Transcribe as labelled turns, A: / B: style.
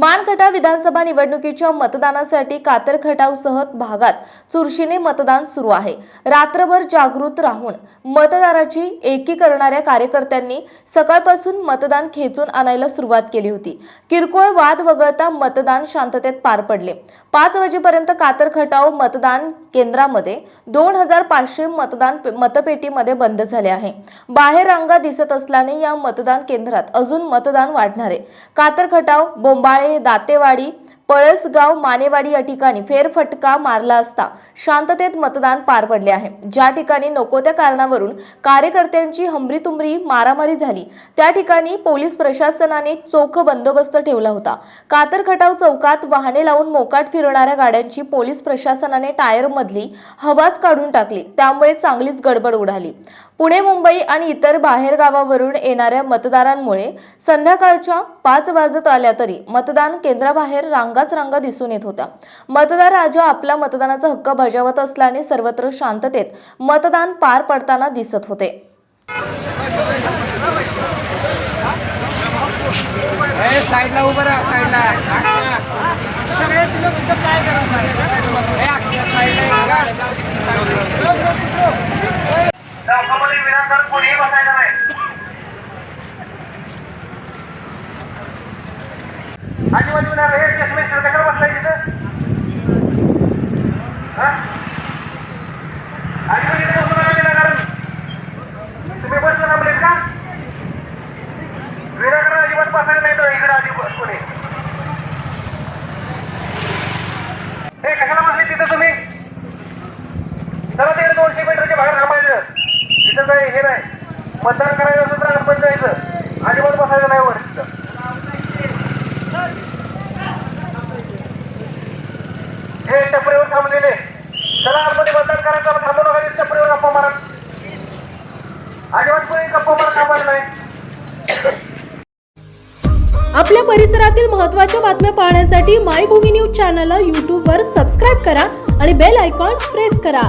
A: मानखटा विधानसभा निवडणुकीच्या मतदानासाठी कातर खटावसह भागात चुरशीने मतदान सुरू आहे. रात्रभर जागृत राहून मतदाराची एकी करणाऱ्या कार्यकर्त्यांनी सकाळपासून मतदान खेचून आणायला सुरुवात केली होती. किरकोळ वाद वगळता मतदान शांततेत पार पडले. पाच वाजेपर्यंत कातर खटाव मतदान केंद्रामध्ये दोन हजार पाचशे मतदान मतपेटीमध्ये बंद झाले आहे. बाहेर रांगा दिसत असल्याने या मतदान केंद्रात अजून मतदान वाढणार आहे. कातर खटाव दातेवाडी पळसगाव मानेवाडी या ठिकाणी फेरफटका मारला असता शांततेत मतदान पार पडले आहे. ज्या ठिकाणी नको त्या कारणावरून कार्यकर्त्यांची हमरीतुमरी मारामारी झाली त्या ठिकाणी पोलीस प्रशासनाने चोख बंदोबस्त ठेवला होता. कातरखटाव चौकात वाहने लावून मोकाट फिरणाऱ्या गाड्यांची पोलीस प्रशासनाने टायरमधली हवाच काढून टाकली. त्यामुळे चांगलीच गडबड उडाली. पुणे मुंबई आणि इतर बाहेर गावावरून येणाऱ्या मतदारांमुळे संध्याकाळच्या पाच वाजत आल्या तरी मतदान केंद्राबाहेर रांगाच रांगा दिसून येत होत्या. मतदार राजा आपला मतदानाचा हक्क बजावत असल्याने सर्वत्र शांततेत मतदान पार पडताना दिसत होते.
B: ए साईडला उभं राहा साईडला आजूबाजूला हे चष्मे कशाला बसलाय तिथं? हा? आजूबाजूला बसू नका विनाकारण? तुम्ही बसला थांबलेत का? विनाकारण अजिबात बसायला नाही तर इकडे आधी बस कोणी हे कशाला बसले तिथं तुम्ही? चला ते दोनशे मीटरच्या बाहेर थांबायचं. तिथं काही हे नाही. मतदान करायचं असेल तर आपण जायचं अजिबात बसायचं नाही वर तिथं हे टपरीवर थांबलेले चला आतमध्ये मतदान करायचं आपण थांबू नका तिथं टपरीवर गप्पा मारा अजिबात कोणी गप्पा मारा थांबायला नाही
C: आपल्या परिसरातील महत्त्वाच्या बातम्या पाहण्यासाठी माय भूमी न्यूज चॅनलला यूट्यूबवर सबस्क्राईब करा आणि बेल आयकॉन प्रेस करा.